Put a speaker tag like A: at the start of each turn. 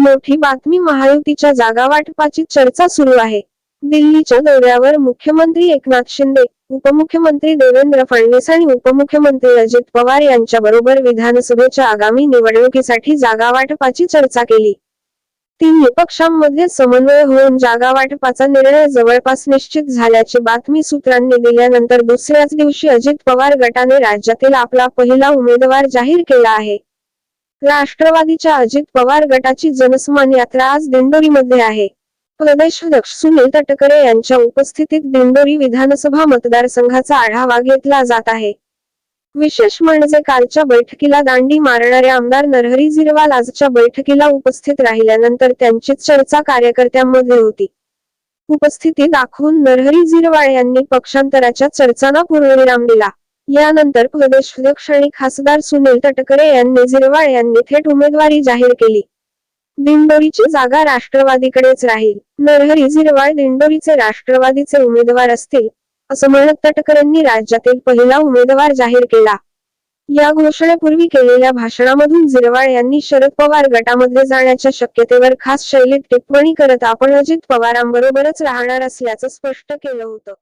A: मोठी बातमी महायुतीच्या जागा वाटपाची चर्चा सुरू आहे. दिल्लीच्या दौऱ्यावर मुख्यमंत्री एकनाथ शिंदे उपमुख्यमंत्री देवेंद्र फडणवीस आणि उपमुख्यमंत्री अजित पवार यांच्या बरोबर विधानसभेच्या आगामी निवडणुकीसाठी जागा वाटपाची चर्चा केली. तिन्ही पक्षांमध्ये समन्वय होऊन जागा वाटपाचा निर्णय जवळपास निश्चित झाल्याची बातमी सूत्रांनी दिल्यानंतर दुसऱ्याच दिवशी अजित पवार गटाने राज्यातील आपला पहिला उमेदवार जाहीर केला आहे. राष्ट्रवादीच्या अजित पवार गटाची जनसमान यात्रा आज दिंडोरीमध्ये आहे. प्रदेशाध्यक्ष सुनील तटकरे यांच्या उपस्थितीत दिंडोरी विधानसभा मतदारसंघाचा आढावा घेतला जात आहे. विशेष म्हणजे कालच्या बैठकीला दांडी मारणारे आमदार नरहरी झिरवाल आजच्या बैठकीला उपस्थित राहिल्यानंतर त्यांची चर्चा कार्यकर्त्यांमध्ये होती. उपस्थिती दाखवून नरहरी झिरवाळ यांनी पक्षांतराच्या चर्चांना पूर्णविराम दिला. यानंतर प्रदेशाध्यक्ष आणि खासदार सुनील तटकरे यांनी झिरवाळ यांनी थेट उमेदवारी जाहीर केली. दिंडोरीची जागा राष्ट्रवादीकडेच राहील. नरहरी झिरवाळ दिंडोरीचे राष्ट्रवादीचे उमेदवार असतील असं म्हणत तटकरेंनी राज्यातील पहिला उमेदवार जाहीर केला. या घोषणेपूर्वी केलेल्या भाषणामधून झिरवाळ यांनी शरद पवार गटामध्ये जाण्याच्या शक्यतेवर खास शैलीत टिप्पणी करत आपण अजित पवारांबरोबरच राहणार असल्याचं स्पष्ट केलं होतं.